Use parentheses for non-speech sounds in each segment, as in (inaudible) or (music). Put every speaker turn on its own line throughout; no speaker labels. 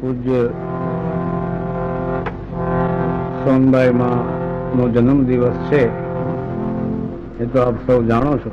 પૂજ્ય સોનબાઈમાં નો જન્મ દિવસ છે, એ તો આપ સૌ જાણો છો.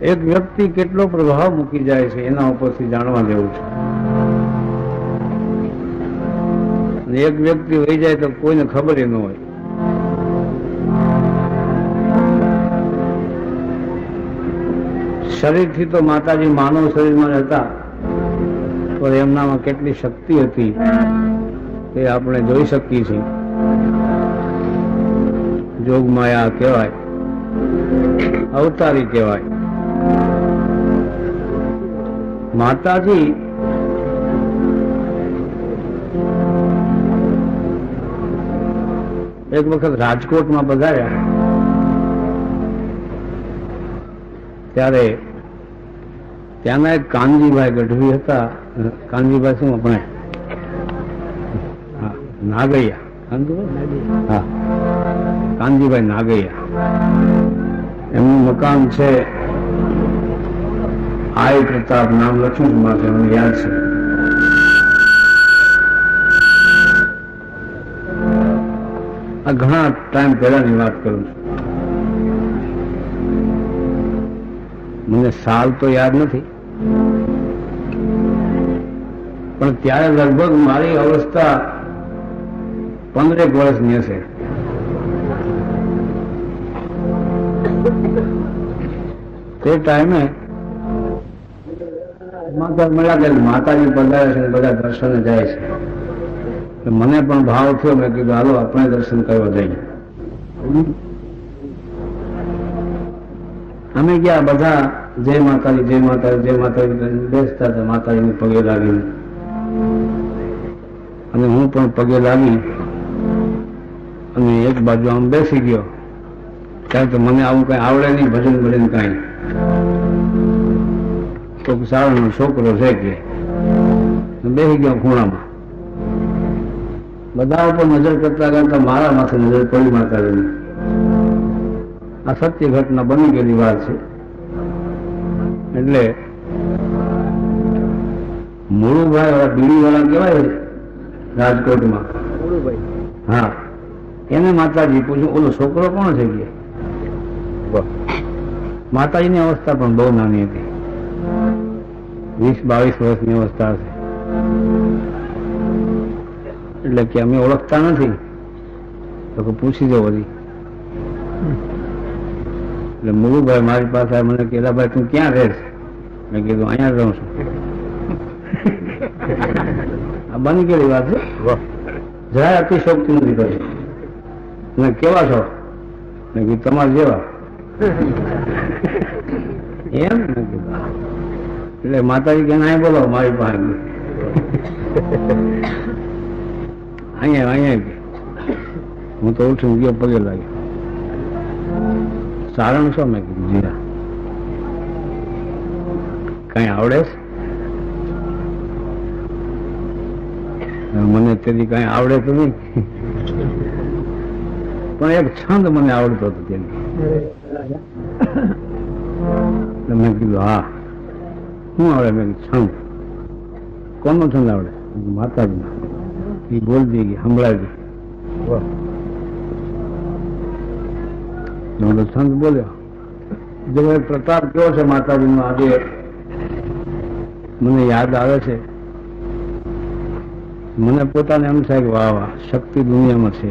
એક વ્યક્તિ કેટલો પ્રભાવ મૂકી જાય છે, એના ઉપરથી જાણવા જેવું છે. એક વ્યક્તિ વહી જાય તો કોઈને ખબર ન હોય. શરીરથી તો માતાજી માનવ શરીરમાં હતા. પણ એમનામાં કેટલી શક્તિ હતી એ આપણે જોઈ શકીએ છીએ. જોગમાયા કહેવાય, અવતારી કહેવાય. માતાજી એક વખત રાજકોટમાં પધાર્યા ત્યારે ત્યાંના એક કાનજીભાઈ ગઢવી હતા. કાનજીભાઈ શું, આપણે? નાગૈયા. હા. કાનજીભાઈ નાગૈયા. એમનું મકાન છે. આય પ્રતાપ નામ લખ્યું છે માથે મને યાદ છે. આ ઘણા ટાઈમ પહેલાની વાત કરું છું. મને સાલ તો યાદ નથી. પણ ત્યારે લગભગ મારી અવસ્થા પંદરેક વર્ષની હશે. તે ટાઈમે માતા મળ્યા કે માતાજી પધારે છે, બધા દર્શને જાય છે. મને પણ ભાવ થયો, મેં કીધું, હાલો, આપણે દર્શન કરવા જઈએ. અમે ગયા, બધા, જય માતાજી જય માતાજી જય માતાજી. બેસતા હતા, માતાજીને પગે લાગીને. અને હું પણ પગે લાગી અને એક બાજુ આમ બેસી ગયો. ત્યારે તો મને આવું કઈ આવડે નહીં, ભજન ભજન કાંઈ. તો સારો છોકરો છે કે બેસી ગયો ખૂણામાં. બધા ઉપર નજર કરતા કરતા મારા માથે નજર પડી માતાજીની. આ સત્ય ઘટના બની ગયેલી વાત છે. એટલે મુળુભાઈ બીડી વાળા કહેવાય રાજકોટમાં. હા. એને માતાજી પૂછ્યું ઓલો છોકરો કોણ છે? કે. માતાજીની અવસ્થા પણ બહુ નાની હતી. વીસ બાવીસ વર્ષની અવસ્થા હશે. એટલે કે અમે ઓળખતા નથી. તો કે પૂછી દો બધી. એટલે મુરુભાઈ મારી પાસે મને કેલાભાઈ તું ક્યાં રહે છે મેં કીધું અહીંયા જ રહું છું. આ બંધ કેવી વાત છે? જરાય અતિશોક્તિ નથી કરી. ને કેવા છો? ને કીધું તમારા જેવા. એમ કીધું એટલે માતાજી કે અહીં બોલો મારી પાસે. અહીંયા અહીંયા હું તો ઉઠી ગયો પગે લાગ્યો. સારણ શું મેં કીધું જીરા. કઈ આવડે છે? મને તેથી કઈ આવડે તો નહીં. પણ એક છંદ મને આવડતો હતો તેની. મેં કીધું, હા, શું આવડે? મેં છંદ. કોનો છંદ આવડે? માતાજી એ બોલતી ગઈ સંભળાવી તો છંદ બોલ્યો. જો પ્રતાપ કેવો છે માતાજીનો આજે? મને યાદ આવે છે મને પોતાને એમ થાય કે વાહ વાહ, શક્તિ દુનિયામાં છે.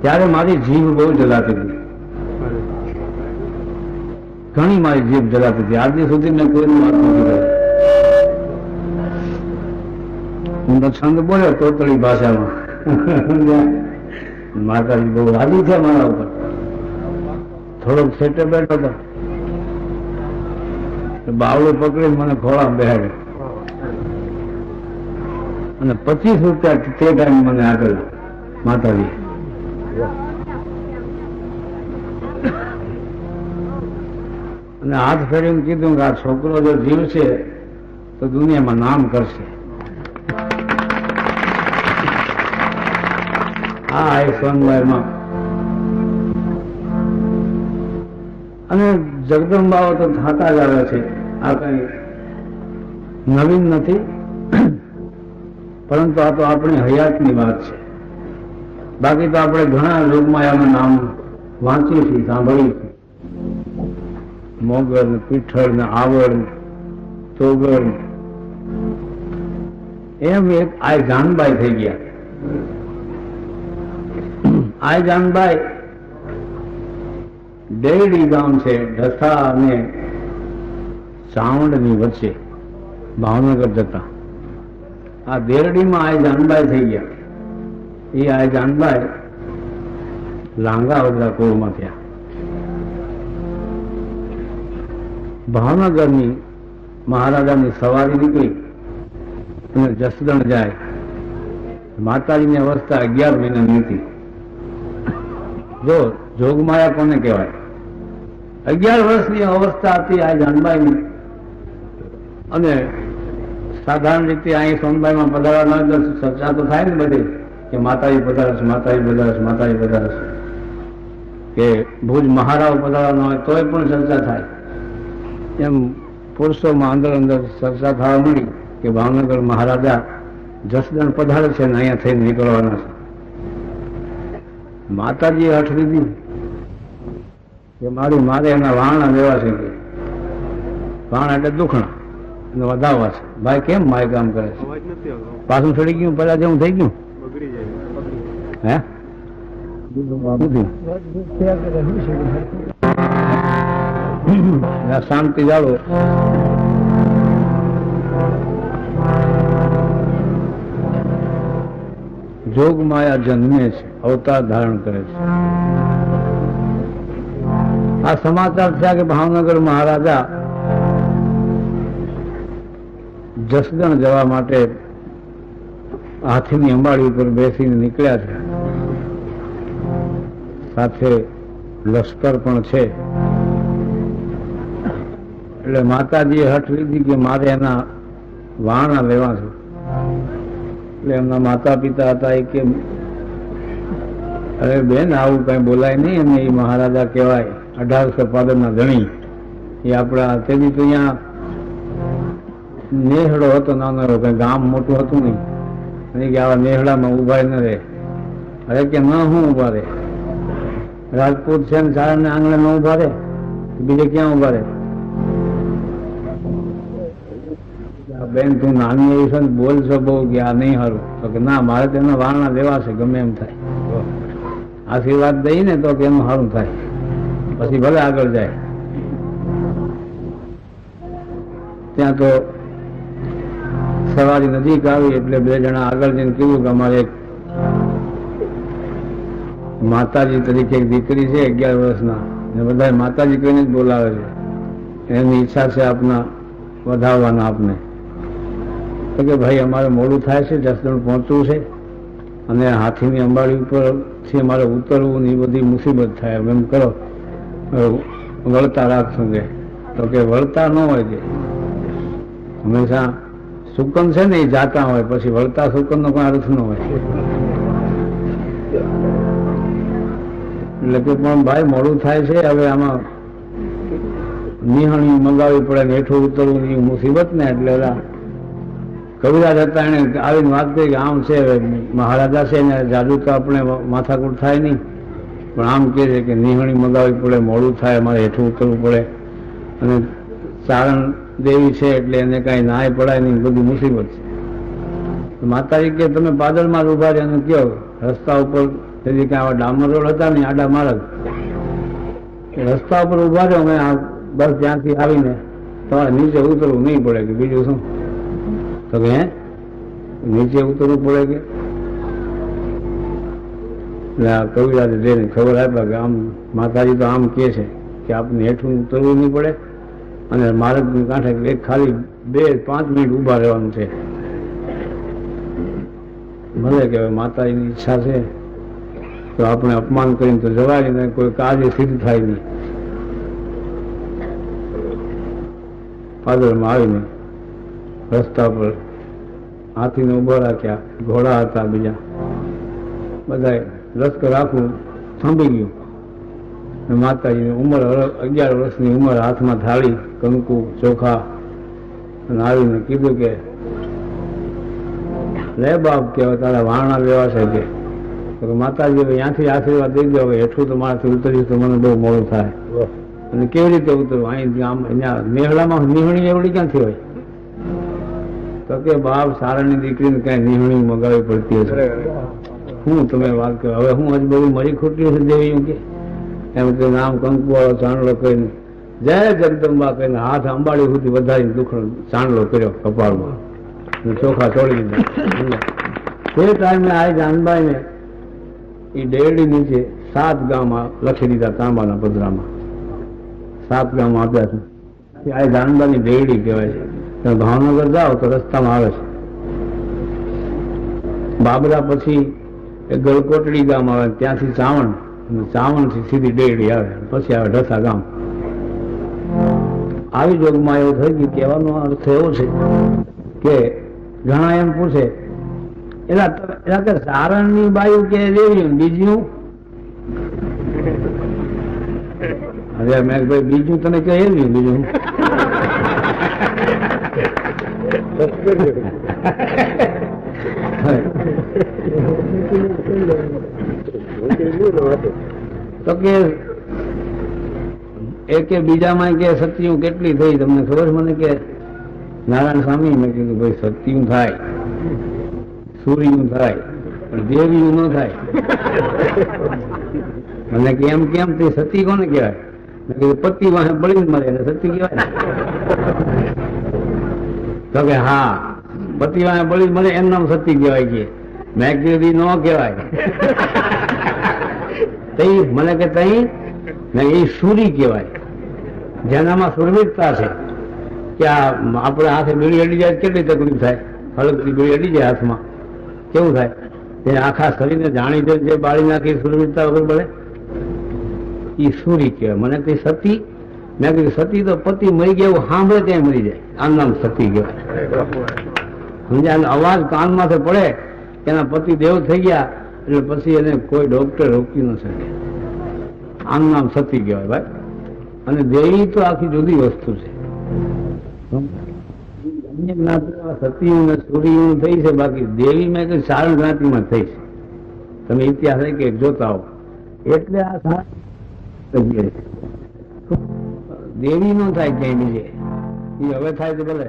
ત્યારે મારી જીભ બહુ જલાતી હતી. ઘણી મારી જીભ જલાતી હતી. આજની સુધી મેં કોઈની વાત નથી હું તો છંદ બોલ્યો, તોતળી ભાષામાં. માતાજી બહુ રાજી છે મારા ઉપર. થોડોક સેટે બેઠો હતો બાવળો પકડી મને ખોળા બેહાડ્યો અને પચીસ રૂપિયા તે ટાઈમ મને આપેલા માતાજી. અને હાથ ફેરીને કીધું કે આ છોકરો જો જીવશે તો દુનિયામાં નામ કરશે. હા, એ સોનભાઈમાં અને જગદંબાઓ તો થતા જ આવે છે. આ કઈ નવીન નથી? પરંતુ આ તો આપણી હયાતની વાત છે. બાકી તો આપણે ઘણા લોકમાયાનું નામ વાંચ્યું છે સાંભળ્યું છે મોગલ, પીઠળ ને આવડ તોગલ એમ એક આ જાનબાઈ થઈ ગયા. આ જાનબાઈ ડેડી ગામ છે ઢસા અને ચાવંડની વચ્ચે, ભાવનગર જતા. આ દેરડીમાં આ જાનબાઈ થઈ ગયા. એ આ જાનબાઈ લાંગા વગરા કોળમાં થયા. ભાવનગરની મહારાજાની સવારી નીકળી અને જસદણ જાય. માતાજીની અવસ્થા અગિયાર મહિનાની હતી. જો જોગમાયા કોને કહેવાય? અગિયાર વર્ષની અવસ્થા હતી આ જાનબાઈની. અને સાધારણ રીતે અહીં સોનબાઈમાં પધારવા ન ચર્ચા તો થાય ને બધી કે માતાજી પધારસ માતાજી પધારસ માતાજી પધારસ કે ભુજ મહારાવ પધારવાનો હોય તોય પણ ચર્ચા થાય. એમ પુરુષોમાં અંદર અંદર ચર્ચા થવા મળી કે ભાવનગર મહારાજા જસદણ પધારે છે ને અહીંયા થઈને નીકળવાના છે. માતાજી હઠ લીધી કે મારી મારે એના વાણા લેવા છે. વાણા એટલે દુખણા. અને વધાવવા છે. ભાઈ કેમ માય કામ કરે છે? પાછું છોડી ગયું પેલા જેવું થઈ ગયું? હે? શાંતિ જાળવો. જોગ માયા જન્મે છે અવતાર ધારણ કરે છે. આ સમાચાર થયા કે ભાવનગર મહારાજા જસદણ જવા માટે હાથીની અંબાડી ઉપર બેસીને નીકળ્યા છે. સાથે લશ્કર પણ છે. એટલે માતાજીએ હઠ લીધી કે મારે એના વાણા લેવા છે. એટલે એમના માતા પિતા હતા એ કે, અરે બેન, આવું કઈ બોલાય નહીં અને એ મહારાજા કહેવાય, અઢારસો પાદરના ધણી. એ આપણા તેથી તો અહીંયા નેહડો હતો, નાનો ગામ મોટું હતું નહીં. કે આવા નેહડામાં ઊભા ન રહે. અરે કે ન હું ઊભા રહે? રાજપૂત છે ને સારા આંગણે ન ઊભા રહે? બીજે ક્યાં ઊભા રહે? બેન, તું નાની એવી છે ને બોલશો બહુ કે આ નહીં સારું તો કે ના, મારે તેના વારણા દેવા છે, ગમે એમ થાય. આશીર્વાદ દઈ ને તો કે એનું સારું થાય. પછી ભલે આગળ જાય. ત્યાં તો સવારી નજીક આવી એટલે બે જણા આગળ જઈને કીધું કે અમારે એક માતાજી તરીકે એક દીકરી છે અગિયાર વર્ષના. ને બધા માતાજી કહીને જ બોલાવે છે. એની ઈચ્છા છે આપના વધારવાના આપને. તો કે ભાઈ, અમારે મોડું થાય છે જસદણ પહોંચવું છે. અને હાથીની અંબાડી ઉપરથી અમારે ઉતરવું ને એ બધી મુસીબત થાય. એમ કરો વળતા રાખશું કે. તો કે વળતા ન હોય કે. હંમેશા સુકન છે ને એ જાતા હોય, પછી વળતા સુકન નો કોઈ અર્થ ન હોય. એટલે કે પણ ભાઈ, મોડું થાય છે, હવે આમાં નિહણી મંગાવવી પડે ને હેઠું ઉતરવું એ મુસીબત ને એટલે કવિરાજ હતા એને આવીને વાત કરી કે આમ છે, હવે મહારાજા છે ને જાદુ તો આપણે માથાકૂટ થાય નહીં. પણ આમ કે છે કે નિહણી મંગાવવી પડે, મોડું થાય, અમારે હેઠું ઉતરવું પડે. અને ચારણ દેવી છે એટલે એને કાંઈ નાય પડાય નહીં, બધી મુસીબત છે. માતાજી કે, તમે પાદળમાં ઊભા રહ્યા કયો રસ્તા ઉપર તેથી કે આવા ડામર રોડ હતા ને આડા માર્ગ. રસ્તા ઉપર ઊભા રહ્યો અમે આ બસ ત્યાંથી આવીને તમારે નીચે ઉતરવું નહીં પડે કે બીજું શું? તો કે નીચે ઉતરવું પડે કે? એટલે આ કવિરાજ જઈને ખબર આપ્યા કે આમ માતાજી તો આમ કે છે કે આપને હેઠું ઉતરવું નહીં પડે. અને માર્ગની કાંઠે એક ખાલી બે પાંચ મિનિટ ઊભા રહેવાનું છે. ભલે કે માતાજીની ઈચ્છા છે, તો આપણે અપમાન કરીને તો જવાય ને કોઈ કાર્ય સિદ્ધ થાય નહીં. પાદરમાં આવીને રસ્તા પર હાથીને ઊભો રાખ્યા, ઘોડા હતા બીજા. બધા લશ્કર આખું થાંભી ગયું. માતાજીની ઉંમર અગિયાર વર્ષની ઉંમર હાથમાં થાળી કંકુ ચોખા અને આવીને કીધું કે લે બાપ કે તારા વારણા લેવા છે કે માતાજી હવે ત્યાંથી આશીર્વાદ દઈ દો હવે હેઠું તો મારાથી ઉતર્યું તો મને બહુ મોડું થાય. અને કેવી રીતે ઉતરવું અહીં આમ અહીંયા નેહડામાં નિહણી એવડી ક્યાંથી હોય? તો કે બાપ સારાની દીકરીને કઈ નિહણી મગાવી પડતી હશે. હું તમે વાત કરો. હવે હું આજ બધું મરી ખોટી છે દેવી કે? એમ કે નામ કંકુ વાળો ચાંદલો કહીને જય જગદંબા કહીને હાથ અંબાડી સુધી વધારીને દુખડો ચાંદલો કર્યો કપાળમાં. ચોખા છોડી દીધા. તે ટાઈમે આ જાનબાઈને એ ડેરડી નીચે સાત ગામમાં લખી દીધા તાંબાના પદરામાં સાત ગામ આપ્યા છે. આ જાનબાની ડેરડી કહેવાય છે. તમે ભાવનગર જાઓ તો રસ્તામાં આવે છે. બાબરા પછી ગળકોટડી ગામ આવે, ત્યાંથી ચાવણ ચાવણથી સીધી ડેડી આવે પછી આવે ઢસા ગામ. આવી જોગમાં એવું થઈ ગયું, કહેવાનો અર્થ એવો છે કે ઘણા એમ પૂછે એના એલા, કે સારણની બાયું કે રેવ્યું બીજું? અરે, મેં ભાઈ બીજું તને કે એવ્યું? બીજું? (laughs) તો કે એ બીજામાં કે સત્યું કેટલી થઈ તમને ખબર? મને કે નારાયણ સ્વામી મેં કીધું, ભાઈ, સત્યું થાય, સૂર્યું થાય, પણ દેવીયું ન થાય. મને કેમ કેમ? તે સતી કોને કહેવાય? મેં કીધું, પતિ વાહે બળી મળે એને સતી કહેવાય તો કે, હા, પતિ વાહે બળી મળે, એમ નામ સતી કહેવાય કે. મેં કીધું ન કહેવાય. તઈ મને કે તઈ મેં એ સૂરી કહેવાય. જેનામાં સુરવીરતા છે કે આ આપણે હાથે બીડી અડી જાય કેટલી તકલીફ થાય? હળકથી બીડી અડી જાય હાથમાં. કેવું થાય? તે આખા શરીરને જાણી દે જે બાળી નાખી સુરવીરતા વગર પડે એ સૂરી કહેવાય. મને કઈ સતી મેં કીધું સતી તો પતિ મરી ગયા એવું સાંભળે ત્યાં મરી જાય. આમ નામ સતી કહેવાય. સમજાય? અવાજ કાનમાંથી પડે. એના પતિ દેવ થઈ ગયા એટલે પછી એને કોઈ ડોક્ટર રોકી ન શકે. આમ નામ સતી કહેવાય ભાઈ. અને દેવી તો આખી જુદી વસ્તુ છે. અન્ય જ્ઞાતિમાં થઈ છે, બાકી દેવી મેં કઈ સારણ જ્ઞાતિમાં થઈ છે. તમે ઇતિહાસ કે જોતા હો. એટલે આ દેવી નો થાય ક્યાંય બીજે. એ હવે થાય તો ભલે.